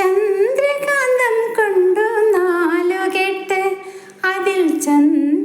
ചന്ദ്രകാന്തം കൊണ്ടു നാലുകെട്ട് അതിൽ ചന്ദ്ര